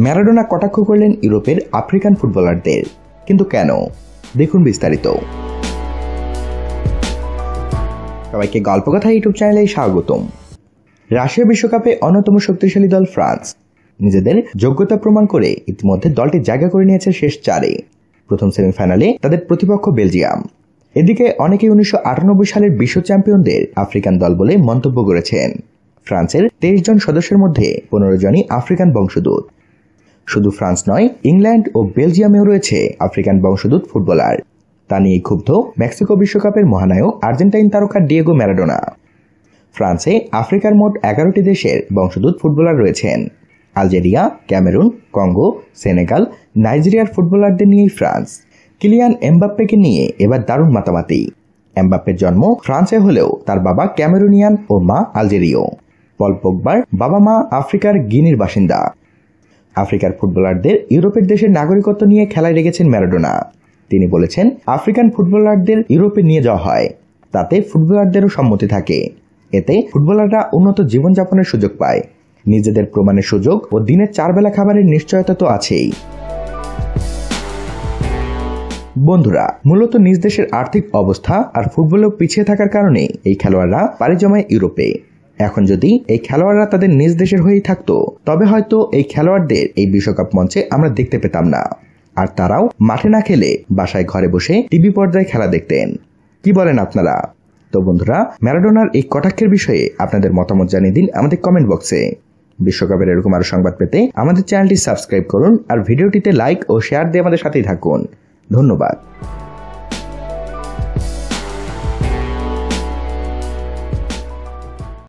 Maradona কটাক্ষ করলেন ইউরোপের আফ্রিকান ফুটবলারদের। কিন্তু কেন? দেখুন বিস্তারিত। সবাইকে গল্পকথা ইউটিউব চ্যানেলে স্বাগতম। রাশিয়া বিশ্বকাপে অন্যতম শক্তিশালী দল ফ্রান্স। নিজেদের যোগ্যতা প্রমাণ করে ইতিমধ্যে দলটি জায়গা করে নিয়েছে শেষ চারে। প্রথম সেমিফাইনালে তাদের প্রতিপক্ষ বেলজিয়াম। এদিকে অনেকেই উনিশশো আটানব্বই সালের বিশ্ব চ্যাম্পিয়নদের আফ্রিকান দল বলে মন্তব্য করেছেন। ফ্রান্সের তেইশ জন সদস্যের মধ্যে পনেরো জনই আফ্রিকান বংশদূত শুধু ফ্রান্স নয়, ইংল্যান্ড ও বেলজিয়ামেও রয়েছে আফ্রিকান বংশদূত ফুটবলার। তা নিয়ে ক্ষুব্ধ মেক্সিকো বিশ্বকাপের মহানায়ক আর্জেন্টাইন তারকা ডিয়েগো ম্যারাডোনা। ফ্রান্সে আফ্রিকার মোট এগারোটি দেশের বংশদূত ফুটবলার রয়েছেন। আলজেরিয়া, ক্যামেরুন, কঙ্গো, সেনেগাল, নাইজেরিয়ার ফুটবলারদের নিয়েই ফ্রান্স। কিলিয়ান এমবাপ্পেকে নিয়ে এবার দারুণ মাতামাতি। এমবাপ্পের জন্ম ফ্রান্সে হলেও তার বাবা ক্যামেরুনিয়ান ও মা আলজেরীয়। পল পোগবার বাবা মা আফ্রিকার গিনির বাসিন্দা। আফ্রিকার ফুটবলারদের ইউরোপের দেশের নাগরিকত্ব নিয়ে খেলায় রেখেছেন ম্যারাডোনা। তিনি বলেছেন, আফ্রিকান ফুটবলারদের ইউরোপে নিয়ে যাওয়া হয়, তাতে ফুটবলারদেরও সম্মতি থাকে। এতে ফুটবলাররা উন্নত জীবনযাপনের সুযোগ পায়। নিজেদের প্রমাণের সুযোগ ও দিনের চার বেলা খাবারের নিশ্চয়তা তো আছেই। বন্ধুরা, মূলত নিজ দেশের আর্থিক অবস্থা আর ফুটবলেও পিছিয়ে থাকার কারণে এই খেলোয়াড়রা পাড়ি জমায় ইউরোপে। এখন যদি এই খেলোয়াড়রা তাদের নিজ দেশের হয়েই থাকতো, তবে হয়তো এই খেলোয়াড়দের এই বিশ্বকাপ মঞ্চে আমরা দেখতে পেতাম না। আর তারাও মাঠে না খেলে বাসায় ঘরে বসে টিভি পর্দায় খেলা দেখতেন। কি বলেন আপনারা? তো বন্ধুরা, ম্যারাডোনার এই কটাক্ষের বিষয়ে আপনাদের মতামত জানিয়ে দিন আমাদের কমেন্ট বক্সে। বিশ্বকাপের এরকম আরও সংবাদ পেতে আমাদের চ্যানেলটি সাবস্ক্রাইব করুন আর ভিডিওটিতে লাইক ও শেয়ার দিয়ে আমাদের সাথেই থাকুন। ধন্যবাদ।